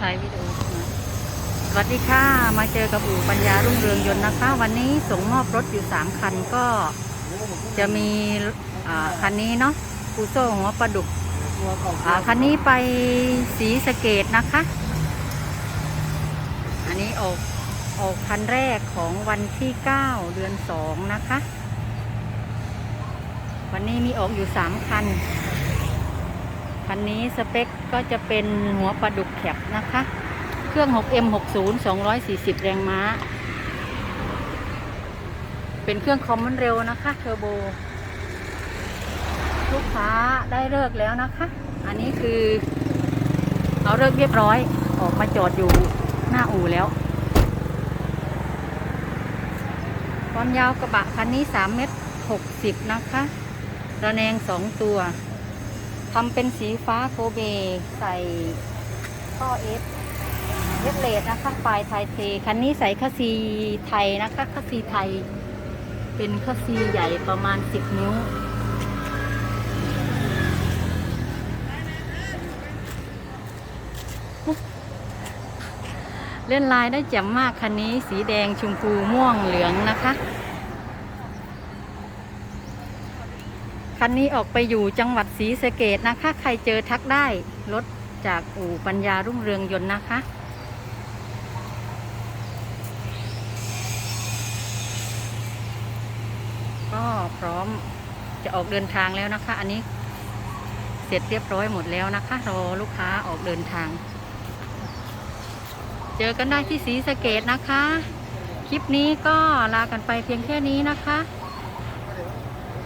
ถ่ายวิดีโอนมาสวัสดีค่ะ มาเจอกับอู่ปัญญารุ่งเรืองยนต์นะคะ วันนี้ส่งมอบรถอยู่ 3 คันก็จะมีคันนี้เนาะปูโซ่หัวปลาดุกคันนี้ไปสีสเกตนะคะ อันนี้ออกออกคันแรกของวันที่ 9 เดือน 2 นะคะ วันนี้มีออกอยู่ 3 คัน คันนี้สเปคก็จะเป็นหัวปลาดุกแคบนะคะ เครื่อง 6M60 240 แรงม้า เป็นเครื่องคอมมอนเร็วนะคะเทอร์โบ ลูกค้าได้เลิกแล้วนะคะ อันนี้คือเอาเลิกเรียบร้อย ออกมาจอดอยู่หน้าอู่แล้ว ความยาวกระบะคันนี้ 3 เมตร 60 นะคะระแนง 2 ตัว ทำเป็นสีฟ้าโคเบ ใส่ท่อเอฟเอฟเลดนะคะปลายไทยเท คันนี้ใส่คัสซีไทยนะคะคัสซีไทย เป็นคัสซีใหญ่ประมาณ 10 นิ้วเล่นลายได้แจ่มมากคันนี้สีแดงชมพูม่วงเหลืองนะคะ คันนี้ออกไปอยู่จังหวัดศรีสะเกดนะคะ ใครเจอทักได้ รถจากอู่ปัญญารุ่งเรืองยนต์นะคะ ก็พร้อมจะออกเดินทางแล้วนะคะ อันนี้เสร็จเรียบร้อยหมดแล้วนะคะ รอลูกค้าออกเดินทาง เจอกันได้ที่ศรีสะเกดนะคะ คลิปนี้ก็ลากันไปเพียงแค่นี้นะคะ